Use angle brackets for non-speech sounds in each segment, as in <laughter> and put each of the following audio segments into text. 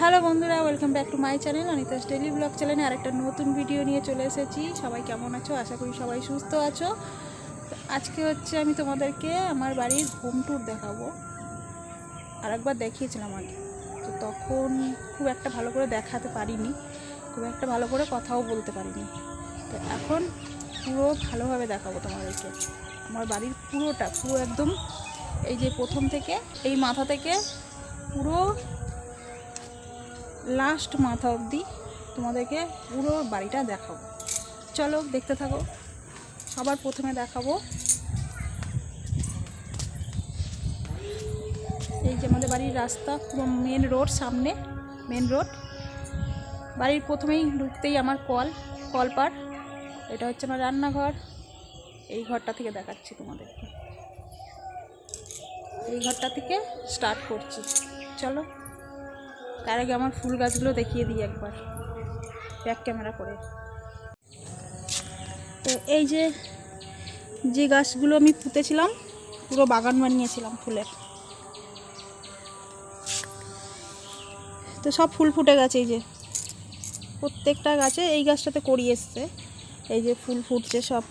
Hello বন্ধুরা welcome back to my channel Anita's daily blog চ্যানেলে আরেকটা নতুন ভিডিও নিয়ে চলে এসেছি। সবাই কেমন আছো? আশা করি সবাই সুস্থ আছো। আজকে হচ্ছে আমি তোমাদেরকে আমার বাড়ির হোম ট্যুর দেখাবো। আর একবার দেখিয়েছিলাম আগে। তো তখন খুব একটা ভালো করে দেখাতে পারিনি। খুব একটা ভালো করে কথাও বলতে পারিনি। তো এখন পুরো ভালোভাবে দেখাবো তোমাদেরকে। আমার বাড়ির পুরোটা, পুরো একদম এই যে প্রথম থেকে, এই মাথা থেকে পুরো লাস্ট মাথা অবধি তোমাদেরকে পুরো বাড়িটা দেখাবো। চলো দেখতে থাকো। সবার প্রথমে দেখাবো। এই যে আমাদের বাড়ির রাস্তা, পুরো মেন রোড সামনে মেন রোড বাড়ির প্রথমেই ঢুকতেই আমার কল কলপার এটা হচ্ছে আমার রান্নাঘর। এই ঘরটা থেকে দেখাচ্ছি তোমাদেরকে। এই ঘরটা থেকে স্টার্ট করছি। চলো। তার আগে আমার ফুল গাছগুলো দেখিয়ে দিই একবার ব্যাক ক্যামেরা করে। তো এই যে যে গাছগুলো আমি পুঁতেছিলাম, পুরো বাগান বানিয়েছিলাম ফুলের। তো সব ফুল ফুটে গেছে এই যে। প্রত্যেকটা গাছে এই গাছটাতে করি এসছে, এই যে ফুল ফুটছে সব।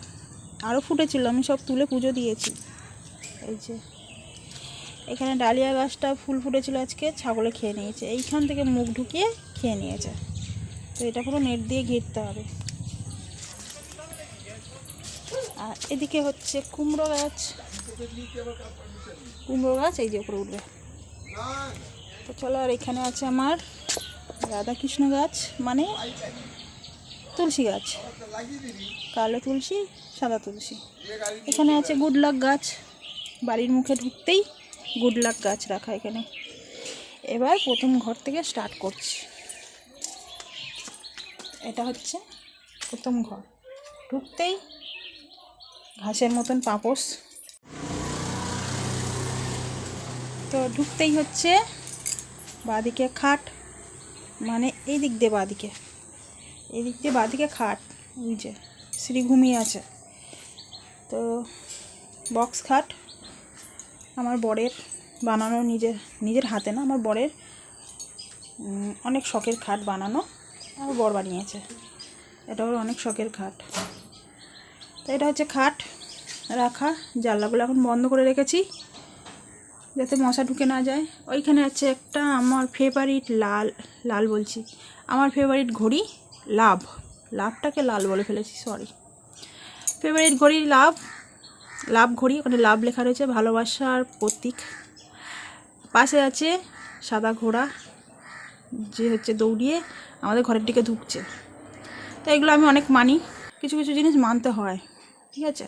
আরও ফুটেছিল, আমি সব তুলে পুজো দিয়েছি। এই যে। এখানে ডালিয়া গাছটা ফুল ফুটেছিল আজকে, ছাগলে খেয়ে নিয়েছে। এইখান থেকে মুখ ঢুকিয়ে খেয়ে নিয়েছে। তো এটা পুরো নেট দিয়ে ঘিরতে হবে। আর এদিকে হচ্ছে কুমড়ো গাছ। কুমড়ো গাছ এই যে উপরে উঠবে। তো চলো আর এখানে আছে আমার রাধাকৃষ্ণ গাছ মানে তুলসী গাছ। কালো তুলসী, সাদা তুলসী। এখানে আছে গুড লাক গাছ। বাড়ির মুখে ঢুকতেই গুড লাক গাছ রাখা এখানে। এবার প্রথম ঘর থেকে স্টার্ট করছি। এটা হচ্ছে প্রথম ঘর। ঢুকতেই ঘাসের মতন পাপোস তো ঢুকতেই হচ্ছে বাঁদিকে খাট। মানে এই দিক দিয়ে বাঁদিকে। এই দিক দিয়ে বাঁদিকে খাট। ওই যে শ্রী আছে। তো বক্স খাট। আমার বরের বানানো নিজের নিজের হাতে না, আমার বরের অনেক শখের খাট বানানো আমার বর বানিয়েছে। এটা ওর অনেক শখের খাট। তো এটা হচ্ছে খাট রাখা, জানলাগুলো এখন বন্ধ করে রেখেছি যাতে মশা ঢুকে না যায়। ওইখানে আছে একটা আমার ফেভারিট লাল লাল বলছি, আমার ফেভারিট ঘড়ি লাভ। লাভটাকে লাল বলে ফেলেছি সরি ফেভারিট ঘড়ি লাভ লাভ ঘড়ি, ওখানে লাভ লেখা রয়েছে ভালোবাসার প্রতীক। পাশে আছে সাদা ঘোড়া, যে হচ্ছে দৌড়িয়ে আমাদের ঘরের দিকে ঢুকছে। তো এগুলো আমি অনেক মানি, কিছু কিছু জিনিস মানতে হয়, ঠিক আছে?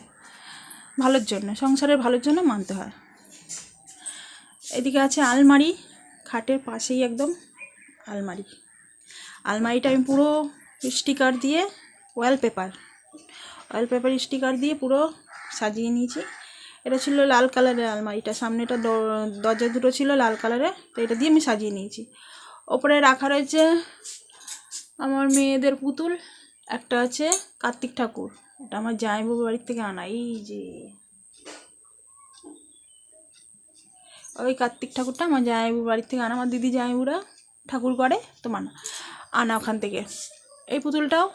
ভালোর জন্য, সংসারের ভালোর জন্য মানতে হয়। এদিকে আছে আলমারি, খাটের পাশেই একদম আলমারি। আলমারিটা আমি পুরো স্টিকার দিয়ে ওয়ালপেপার ওয়ালপেপার স্টিকার দিয়ে পুরো সাজিয়ে নিয়েছি। এটা ছিল লাল কালারের আলমারিটা। সামনেটা দরজা দুটো ছিল লাল কালারের, তো এটা দিয়ে আমি সাজিয়ে নিয়েছি। ওপরে রাখা রয়েছে আমার মেয়েদের পুতুল, একটা আছে কার্তিক ঠাকুর। এটা আমার জামাইবাবু বাড়ির থেকে আনা। এই যে। ওই কার্তিক ঠাকুরটা আমার জামাইবাবু বাড়ির থেকে আনা। আমার দিদি জামাইবুরা ঠাকুর করে, তো মানা আনা ওখান থেকে। এই পুতুলটাও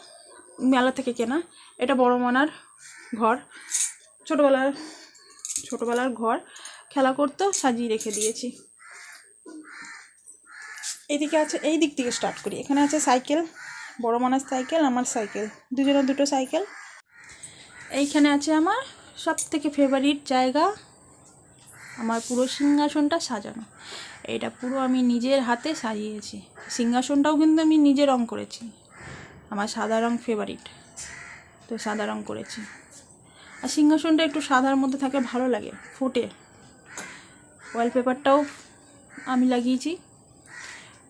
মেলা থেকে কেনা। এটা বড় মানার ঘর। ছোটোবেলার ছোটোবেলার ঘর খেলা করতো, সাজিয়ে রেখে দিয়েছি। এদিকে আছে, এই দিক থেকে স্টার্ট করি। এখানে আছে সাইকেল বড় মানার সাইকেল আমার সাইকেল দুজনের দুটো সাইকেল এইখানে আছে আমার সব থেকে ফেভারিট জায়গা, আমার পুরো সিংহাসনটা সাজানো। এটা পুরো আমি নিজের হাতে সাজিয়েছি। সিংহাসনটাও কিন্তু আমি নিজে রং করেছি। আমার সাদা রং ফেভারিট তো সাদা রং করেছি। আর সিংহাসনটা একটু সাদার মধ্যে থাকে ভালো লাগে, ফোটে। ওয়ালপেপারটাও আমি লাগিয়েছি।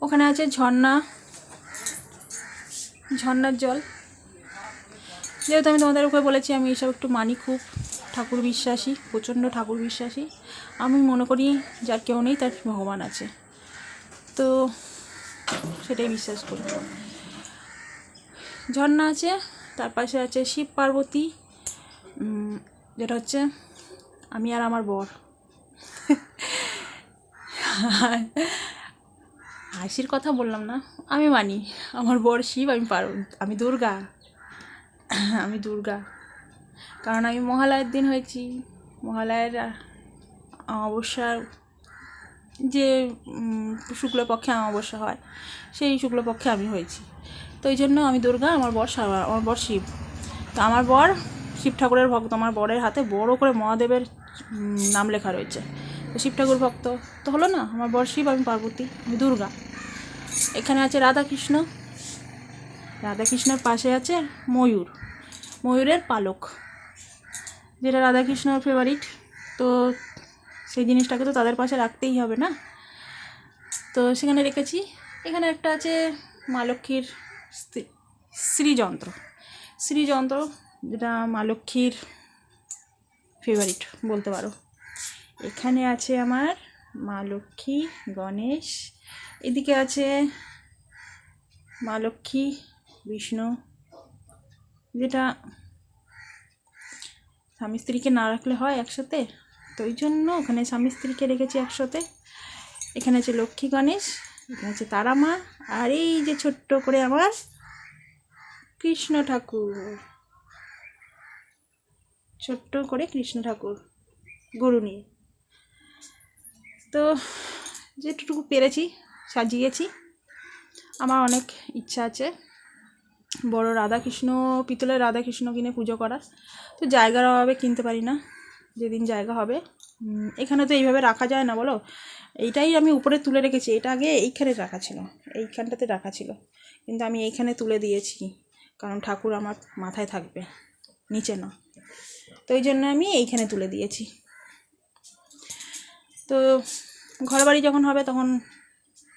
ওখানে আছে ঝর্ণা, ঝর্ণার জল। যেহেতু আমি তোমাদের উপরে বলেছি, আমি এইসব একটু মানি খুব, ঠাকুর বিশ্বাসী, প্রচণ্ড ঠাকুর বিশ্বাসী। আমি মনে করি যার কেউ নেই, তার ভগবান আছে। তো সেটাই বিশ্বাস করি। ঝর্ণা আছে, তার পাশে আছে শিব পার্বতী যেটা হচ্ছে, আমি আর আমার বর। হাসির কথা বললাম না, আমি মানি। আমার বর শিব, আমি পার আমি দুর্গা। আমি দুর্গা। কারণ আমি মহালয়ের দিন হয়েছি। মহালয়ের অমাবস্যার যে শুক্লপক্ষে অমাবস্যা হয়, সেই শুক্লপক্ষে আমি হয়েছি। তো এই জন্য আমি দুর্গা, আমার বর আমার বর শিব। তো আমার বর শিব ঠাকুরের ভক্ত, আমার বরের হাতে বড় করে মহাদেবের নাম লেখা রয়েছে। শিব ঠাকুর ভক্ত তো হলো না? আমার বর শিব, আমি পার্বতী, আমি দুর্গা। এখানে আছে রাধাকৃষ্ণ। রাধাকৃষ্ণের পাশে আছে ময়ূর। ময়ূরের পালক। যেটা রাধাকৃষ্ণর ফেভারিট তো সেই জিনিসটাকে তো তাদের পাশে রাখতেই হবে না? তো সেখানে রেখেছি। এখানে একটা আছে মা লক্ষ্মীর স্ত্রী- শ্রীযন্ত্র। শ্রীযন্ত্র যেটা মা লক্ষ্মীর ফেভারিট বলতে পারো। এখানে আছে আমার মা লক্ষ্মী, গণেশ, এদিকে আছে মা লক্ষ্মী, বিষ্ণু, যেটা স্বামী স্ত্রীকে না রাখলে হয় একসাথে। তো ওই জন্য ওখানে স্বামী স্ত্রীকে রেখেছি একসাথে। এখানে আছে লক্ষ্মী, গণেশ, এখানে আছে তারা মা আর এই যে ছোট্ট করে আমার কৃষ্ণ ঠাকুর। ছোট্ট করে কৃষ্ণ ঠাকুর, গরু নিয়ে। তো যেটুকু পেরেছি, সাজিয়েছি। আমার অনেক ইচ্ছা আছে বড় রাধাকৃষ্ণ পিতলের রাধাকৃষ্ণ কিনে পুজো করার। তো জায়গার অভাবে কিনতে পারি না, যেদিন জায়গা হবে। এখানে তো এইভাবে রাখা যায় না, বলো? এইটাই আমি উপরে তুলে রেখেছি। এটা আগে এইখানে রাখা ছিল, এইখানটাতে রাখা ছিল। কিন্তু আমি এইখানে তুলে দিয়েছি, কারণ ঠাকুর আমার মাথায় থাকবে, নিচে না। তো ওই জন্য আমি এইখানে তুলে দিয়েছি। তো ঘর বাড়ি যখন হবে তখন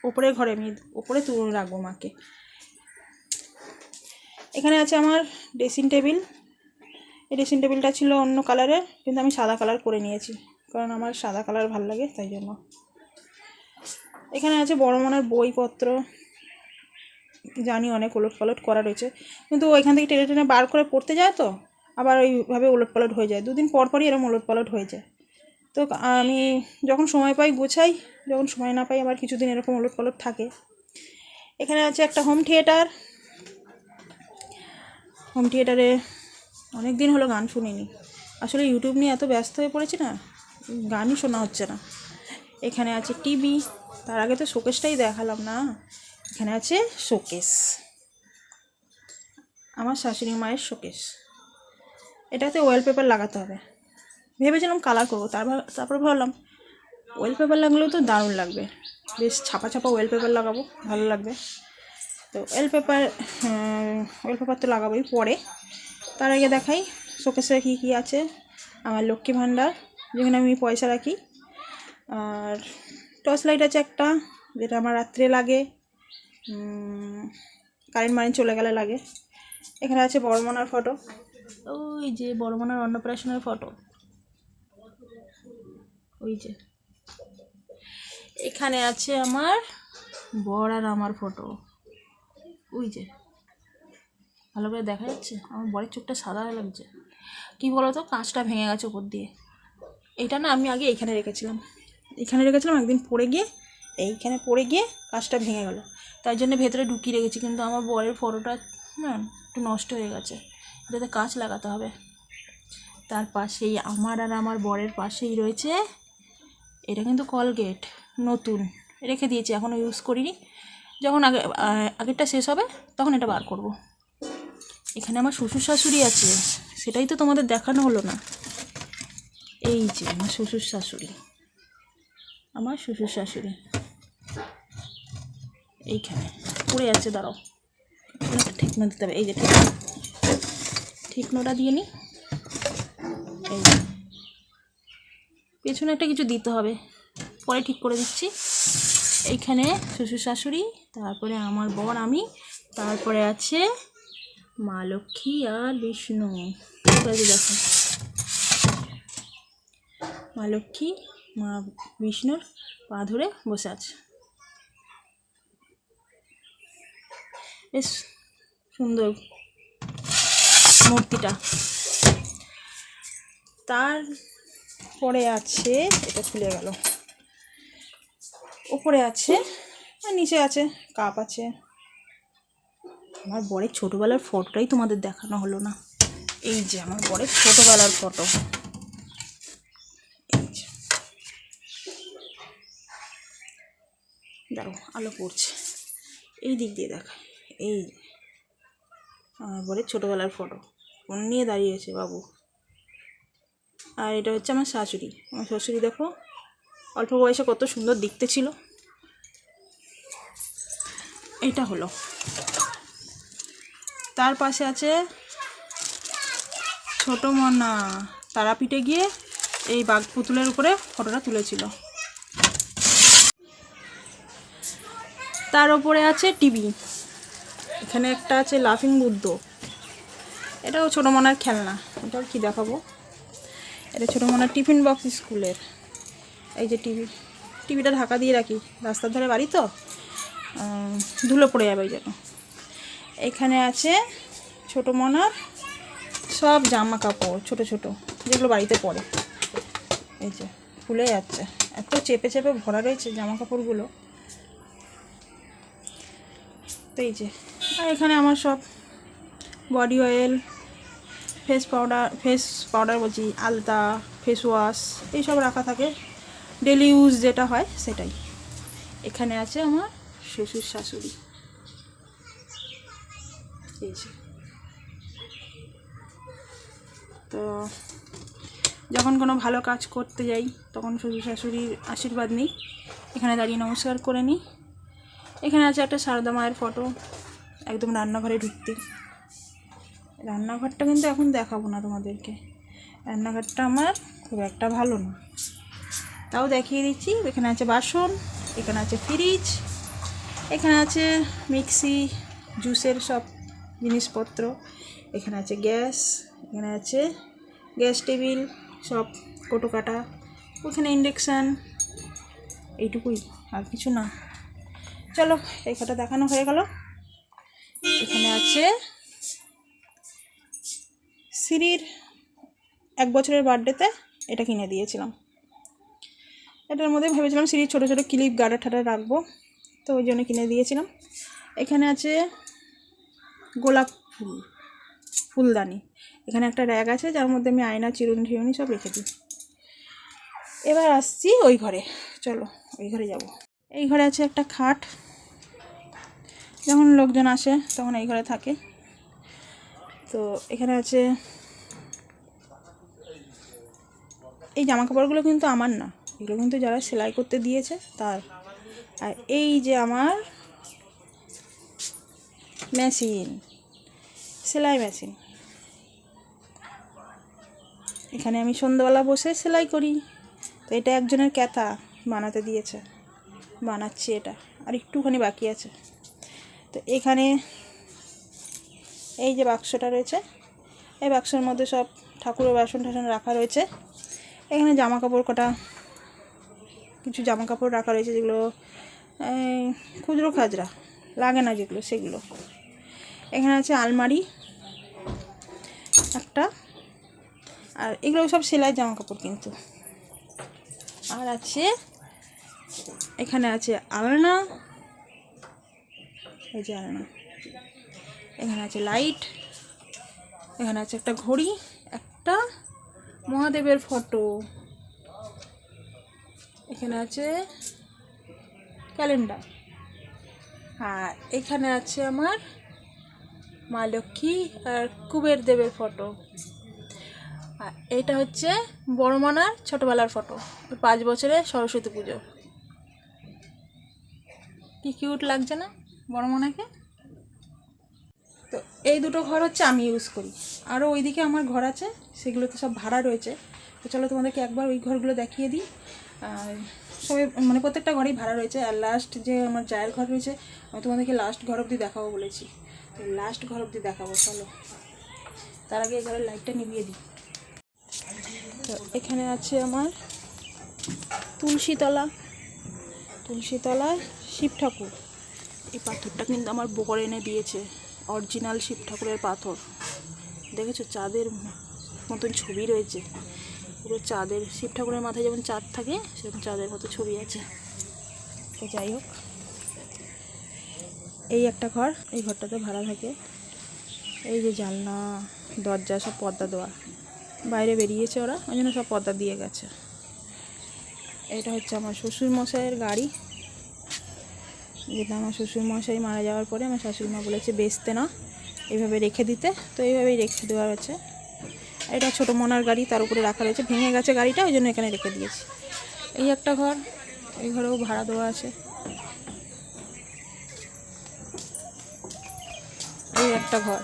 ওপরের ঘরে আমি ওপরে তুলে রাখব মাকে। এখানে আছে আমার ড্রেসিং টেবিল এই ড্রেসিং টেবিলটা ছিল অন্য কালারের কিন্তু আমি সাদা কালার করে নিয়েছি, কারণ আমার সাদা কালার ভালো লাগে, তাই জন্য। এখানে আছে বড় মনের বইপত্র। জানি অনেক ওলট পালট করা রয়েছে, কিন্তু ওইখান থেকে টেনে টেনে বার করে পড়তে যায় তো? আবার ওইভাবে ওলট পালট হয়ে যায়। দুদিন পর পরই এরকম ওলট পালট হয়ে যায়। তো আমি যখন সময় পাই গোছাই, যখন সময় না পাই আবার কিছুদিন এরকম ওলট পালট থাকে। এখানে আছে একটা হোম থিয়েটার হোম থিয়েটারে অনেক দিন হলো গান শুনিনি। আসলে ইউটিউব নিয়ে এত ব্যস্ত হয়ে পড়েছি না, গানই শোনা হচ্ছে না। এখানে আছে টিভি তার আগে তো শোকেসটাই দেখালাম না। এখানে আছে শোকেস আমার শাশুড়ি মায়ের শোকেস এটাতে ওয়েলপেপার লাগাতে হবে। ভেবেছিলাম কালার করব, তারপর তারপর ভাবলাম ওয়েলপেপার লাগলেও তো দারুণ লাগবে। বেশ ছাপা ছাপা ওয়েলপেপার লাগাবো, ভালো লাগবে। তো ওয়েলপেপার ওয়েলপেপার তো লাগাবোই পরে। তার আগে দেখাই শোকেসে কী কী আছে। আমার লক্ষ্মী ভাণ্ডার, যেখানে আমি পয়সা রাখি। আর টর্চ লাইট আছে একটা, যেটা আমার রাত্রে লাগে। কারেন্ট মারেন্ট চলে গেলে লাগে। এখানে আছে বড়মনার ফটো ওই যে বড়মনার অন্নপ্রাশনের ফটো। ওই যে। এখানে আছে আমার বর আর আমার ফটো। ওই যে। ভালো করে দেখা যাচ্ছে? আমার বরের চোখটা সাদা হয়ে লাগছে। কী বলো তো কাঁচটা ভেঙে গেছে ওপর দিয়ে। এটা না আমি আগে এইখানে রেখেছিলাম। এখানে রেখেছিলাম, একদিন পড়ে গিয়ে, এইখানে পড়ে গিয়ে কাঁচটা ভেঙে গেল। তাই জন্য ভেতরে ঢুকিয়ে রেখেছি, কিন্তু আমার বরের ফটোটা না একটু নষ্ট হয়ে গেছে। এটাতে কাঁচ লাগাতে হবে। তার পাশেই আমার আর আমার বরের পাশেই রয়েছে, এটা কিন্তু কলগেট, নতুন। রেখে দিয়েছি, এখনও ইউজ করিনি। যখন আগে আগেরটা শেষ হবে, তখন এটা বার করব। এখানে আমার শ্বশুর শাশুড়ি আছে, সেটাই তো তোমাদের দেখানো হলো না। এই যে আমার শ্বশুর শাশুড়ি, আমার শ্বশুর শাশুড়ি। এইখানে, পড়ে যাচ্ছে দাঁড়াও। ঠিক না দিতে হবে, এই যে ঠিক ঠিক নোটা দিয়ে নি। এই পেছনে একটা কিছু দিতে হবে। পরে ঠিক করে দিচ্ছি। এইখানে শ্বশুর শাশুড়ি, তারপরে আমার বর, আমি, তারপরে আছে মা লক্ষ্মী আর বিষ্ণু। দেখো। মা লক্ষ্মী, মা বিষ্ণুর পা ধরে বসে আছে। বেশ সুন্দর। মূর্তিটা। তারপরে আছে, এটা খুলে গেল। ওপরে আছে, আর নিচে আছে, কাপ আছে। আমার বরের ছোটোবেলার ফটোটাই তোমাদের দেখানো হলো না। এই যে আমার বরের ছোটোবেলার ফটো। দাঁড়ো আলো পড়ছে। এই দিক দিয়ে দেখা। এই আমার বরের ছোটোবেলার ফটো। ফোন নিয়ে দাঁড়িয়েছে বাবু। আর এটা হচ্ছে আমার শাশুড়ি। আমার শ্বশুরি দেখো, অল্প বয়সে কত সুন্দর দেখতে ছিল। এটা হলো। তার পাশে আছে ছোট মনা। তারাপীঠে গিয়ে এই বাঘ পুতুলের উপরে ফটোটা তুলেছিল। তার ওপরে আছে টিভি। এখানে একটা আছে লাফিং বুদ্ধ। এটাও ছোটো মনার খেলনা। এটাও কি দেখাবো? এটা ছোটো মনার টিফিন বক্স স্কুলের। এই যে টিভি, টিভিটা ঢাকা দিয়ে রাখি। রাস্তার ধারে বাড়ি তো? ধুলো পড়ে যাবে ওই জন্য। এখানে আছে ছোটো মনার সব জামা কাপড়, ছোট ছোট, যেগুলো বাড়িতে পরে। এই যে, ফুলে যাচ্ছে। এত চেপে চেপে ভরা রয়েছে জামা কাপড়গুলো। তো এই যে, আর এখানে আমার সব body oil face powder face powder বলছি, আলতা ফেস ওয়াশ এইসব রাখা থাকে। ডেলি ইউজ যেটা হয় সেটাই। এখানে আছে আমার শ্বশুর শাশুড়ি। তো যখন কোনো ভালো কাজ করতে যাই, তখন শ্বশুর শাশুড়ির আশীর্বাদ নিই। এখানে দাঁড়িয়ে নমস্কার করে নিই। এখানে আছে একটা সারদা মায়ের ফটো একদম রান্নাঘরে ঢুকতে রান্নাঘরটা কিন্তু এখন দেখাবো না তোমাদেরকে। রান্নাঘরটা আমার খুব একটা ভালো না। তাও দেখিয়ে দিচ্ছি। এখানে আছে বাসন, এখানে আছে ফ্রিজ এখানে আছে মিক্সি, জুসের সব জিনিসপত্র, এখানে আছে গ্যাস, এখানে আছে গ্যাস টেবিল, সব কোটো কাটা, ওখানে ইন্ডাকশান, এইটুকুই, আর কিছু না। চলো, এই দেখানো হয়ে গেল। এখানে আছে সিরির এক বছরের বার্থডেতে এটা কিনে দিয়েছিলাম। এটার মধ্যে ভেবেছিলাম সিরির ছোটো ছোটো ক্লিপ গার্ডার ঠাডার রাখব, তো ওই জন্য কিনে দিয়েছিলাম। এখানে আছে গোলাপ ফুল, ফুলদানি। এখানে একটা র্যাগ আছে, যার মধ্যে আমি আয়না, চিরুনি টিরুনি সব রেখে দিই। এবার আসছি ওই ঘরে, চলো ওই ঘরে যাব। এই ঘরে আছে একটা খাট, যখন লোকজন আসে তখন এই ঘরে থাকে। তো এখানে আছে এই জামা কাপড়গুলো কিন্তু আমার না। এগুলো কিন্তু যারা সেলাই করতে দিয়েছে তার। আর এই যে আমার মেশিন সেলাই মেশিন এখানে আমি সন্ধ্যাবেলা বসে সেলাই করি। তো এটা একজনের ক্যাথা বানাতে দিয়েছে। বানাচ্ছি এটা। আর একটুখানি বাকি আছে। তো এখানে এই যে বাক্সটা রয়েছে, এই বাক্সের মধ্যে সব ঠাকুরের বাসন টাসন রাখা রয়েছে। এখানে জামা কাপড় কটা, কিছু জামা কাপড় রাখা রয়েছে যেগুলো খুচরো খাজরা, লাগে না যেগুলো, সেগুলো। এখানে আছে আলমারি, একটা, আর এগুলো সব সেলাই জামা কাপড় কিন্তু। আর আছে, এখানে আছে আলনা, এই যে আলনা। এখানে আছে লাইট, এখানে আছে একটা ঘড়ি, একটা মহাদেবের ফটো। এখানে আছে ক্যালেন্ডার। আর এখানে আছে আমার মা লক্ষ্মী আর কুবের দেবের ফটো। আর এটা হচ্ছে বড় মানার ছোটোবেলার ফটো পাঁচ বছরে সরস্বতী পুজো। কি কিউট লাগছে না বড় মনাকে তো এই দুটো ঘর হচ্ছে আমি ইউজ করি। আরও ওইদিকে আমার ঘর আছে, সেগুলোতে সব ভাড়া রয়েছে। তো চলো তোমাদেরকে একবার ওই ঘরগুলো দেখিয়ে দিই। আর সবাই মানে প্রত্যেকটা ঘরেই ভাড়া রয়েছে। আর লাস্ট যে আমার জায়ের ঘর রয়েছে, আমি তোমাদেরকে লাস্ট ঘর অবধি দেখাবো বলেছি। তো লাস্ট ঘর অবধি দেখাবো, চলো। তার আগে ঘরের লাইটটা নিভিয়ে দিই। তো এখানে আছে আমার তুলসীতলা। তুলসীতলায় শিব ঠাকুর। এই পাথরটা কিন্তু আমার বকর এনে দিয়েছে। অরিজিনাল শিব ঠাকুরের পাথর। দেখেছ? চাঁদের মতন ছবি রয়েছে। পুরো চাঁদের, শিব ঠাকুরের মাথায় যেমন চাঁদ থাকে, সেরকম চাঁদের মতো ছবি আছে। তো যাই হোক, এই একটা ঘর, এই ঘরটাতে ভাড়া থাকে। এই যে জানলা, দরজা, সব পর্দা দেওয়া। বাইরে বেরিয়েছে ওরা, ওই জন্য সব পর্দা দিয়ে গেছে। এটা হচ্ছে আমার শ্বশুর মশাইয়ের গাড়ি। যেটা আমার শ্বশুর মশাই মারা যাওয়ার পরে আমার শাশুড়ি মা বলেছে বেচতে না। এইভাবে রেখে দিতে। তো এইভাবেই রেখে দেওয়া হয়েছে। এটা ছোটো মোনার গাড়ি তার উপরে রাখা রয়েছে। ভেঙে গেছে গাড়িটা ওই জন্য এখানে রেখে দিয়েছি। এই একটা ঘর এই ঘরেও ভাড়া দেওয়া আছে। এই একটা ঘর।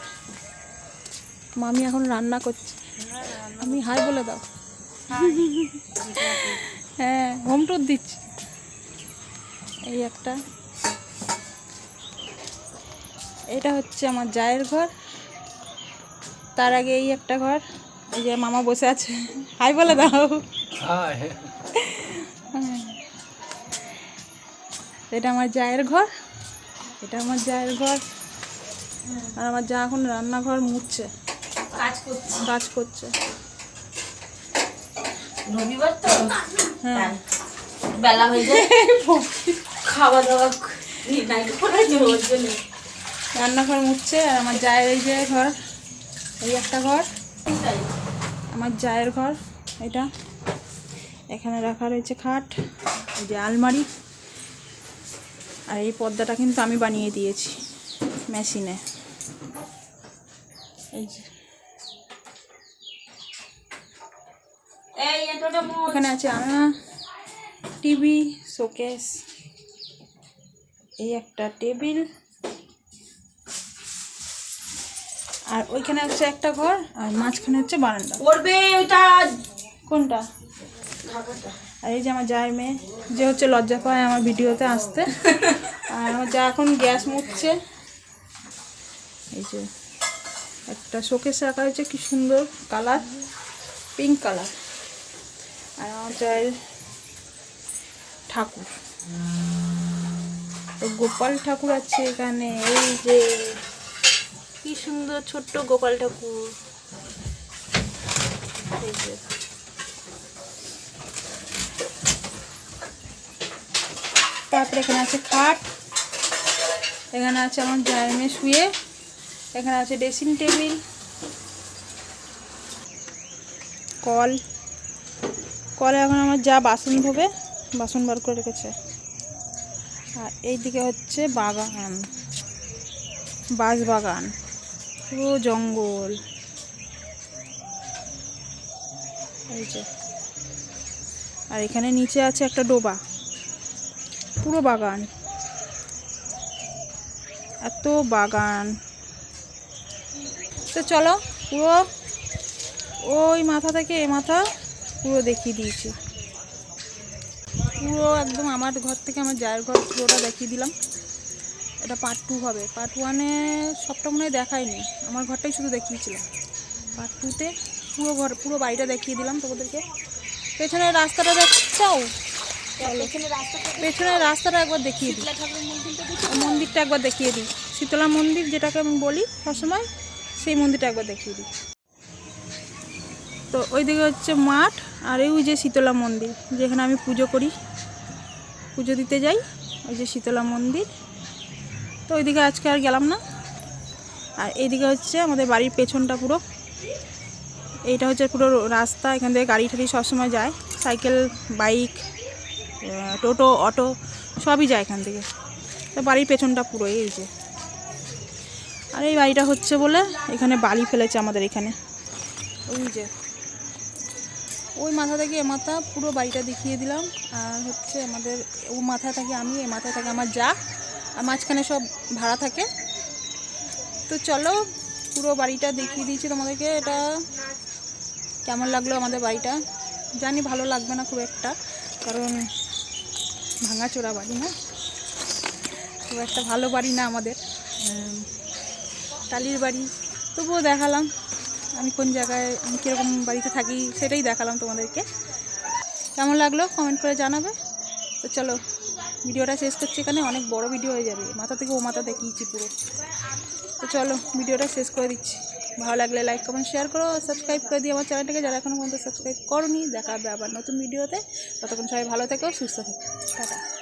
মামি এখন রান্না করছে। আমি হাই বলে দাও। হ্যাঁ হোম টুর দিচ্ছি। এই একটা। এটা হচ্ছে আমার জায়ের ঘর। তার আগে এই একটা ঘর। এই যে মামা বসে আছে। হাই বলে দাও। হ্যাঁ। এটা আমার জায়ের ঘর। এটা আমার জায়ের ঘর। আর আমার যা এখন রান্নাঘর মুছছে। কাজ করছি। কাজ করছে। রবিবার তো? হ্যাঁ। বেলা হয়ে যায়। <laughs> খাওয়া দাওয়া জন্য রান্নাঘর মুছছে আর আমার জায়ের এই যে ঘর, এই একটা ঘর। আমার জায়ের ঘর, এটা। এখানে রাখা রয়েছে খাট, এই যে আলমারি। আর এই পর্দাটা কিন্তু আমি বানিয়ে দিয়েছি মেশিনে। এই যে। ওখানে আছে আয়না, টিভি, শোকেস। এই একটা টেবিল। আর ওইখানে হচ্ছে একটা ঘর আর মাঝখানে হচ্ছে বারান্দা। করবে ওইটা। কোনটা? আর এই যে আমার জায়ের মেয়ে যে হচ্ছে লজ্জা পায় আমার ভিডিওতে আসতে। আর আমার যা এখন গ্যাস মুছছে। এই যে একটা শোকেস রাখা হয়েছে কি সুন্দর কালার পিঙ্ক কালার। আর আমার জায়ের ঠাকুর। তো গোপাল ঠাকুর আছে এখানে এই যে কি সুন্দর ছোট্ট গোপাল ঠাকুর। তারপরে এখানে আছে খাট, এখানে আছে আমার জায়ের মেয়ে শুয়ে, এখানে আছে ড্রেসিং টেবিল কল। কলে এখন আমার যা বাসন ধোবে, বাসন বার করে রেখেছে। আর এইদিকে হচ্ছে বাগান, বাঁশ বাগান। পুরো জঙ্গল। আর এখানে নিচে আছে একটা ডোবা। পুরো বাগান। এত বাগান। তো চলো, পুরো ওই মাথা থেকে এ মাথা পুরো দেখিয়ে দিয়েছি। পুরো একদম আমার ঘর থেকে, আমার জায়ের ঘর পুরোটা দেখিয়ে দিলাম। এটা পার্ট টু হবে। পার্ট ওয়ানে সবটা মনে হয় দেখায়নি। আমার ঘরটাই শুধু দেখিয়েছিলাম। পার্ট টুতে পুরো ঘর, পুরো বাড়িটা দেখিয়ে দিলাম তোমাদেরকে। পেছনের রাস্তাটা দেখছাও পেছনের রাস্তাটা একবার দেখিয়ে দিই। মন্দিরটা একবার দেখিয়ে দিই। শীতলা মন্দির যেটাকে আমি বলি সবসময়, সেই মন্দিরটা একবার দেখিয়ে দিই। তো ওইদিকে হচ্ছে মাঠ আর এই যে শীতলা মন্দির, যেখানে আমি পুজো করি। পুজো দিতে যাই, ওই যে শীতলা মন্দির। তো ওইদিকে আজকে আর গেলাম না। আর এইদিকে হচ্ছে আমাদের বাড়ির পেছনটা পুরো। এইটা হচ্ছে পুরো রাস্তা, এখান থেকে গাড়ি টাড়ি সবসময় যায়। সাইকেল, বাইক টোটো, অটো সবই যায় এখান থেকে। তো বাড়ির পেছনটা পুরো, এই যে। আর এই বাড়িটা হচ্ছে বলে এখানে বালি ফেলেছে আমাদের এখানে। ওই যে। ওই মাথা থেকে এ মাথা পুরো বাড়িটা দেখিয়ে দিলাম। আর হচ্ছে আমাদের ও মাথা থাকে আমি, এ মাথায় থাকে আমার যা। আর মাঝখানে সব ভাড়া থাকে। তো চলো, পুরো বাড়িটা দেখিয়ে দিয়েছি তোমাদেরকে। এটা কেমন লাগল আমাদের বাড়িটা? জানি ভালো লাগবে না খুব একটা, কারণ ভাঙাচোরা বাড়ি না। খুব একটা ভালো বাড়ি না আমাদের। টালির বাড়ি। তবুও দেখালাম আমি কোন জায়গায়, আমি কীরকম বাড়িতে থাকি, সেটাই দেখালাম তোমাদেরকে। কেমন লাগল? কমেন্ট করে জানাবে। তো চলো। ভিডিওটা শেষ করছি এখানে, অনেক বড় ভিডিও হয়ে যাবে। মাথা থেকে ও মাথা দেখিয়েছি পুরো। তো চলো, ভিডিওটা শেষ করে দিচ্ছি। ভালো লাগলে লাইক কমেন্ট শেয়ার করো সাবস্ক্রাইব করে দিই আমার চ্যানেলটাকে যারা এখনও পর্যন্ত সাবস্ক্রাইব করনি, দেখা হবে আবার নতুন ভিডিওতে। ততক্ষণ সবাই ভালো থেকো, সুস্থ থেকো। টাটা।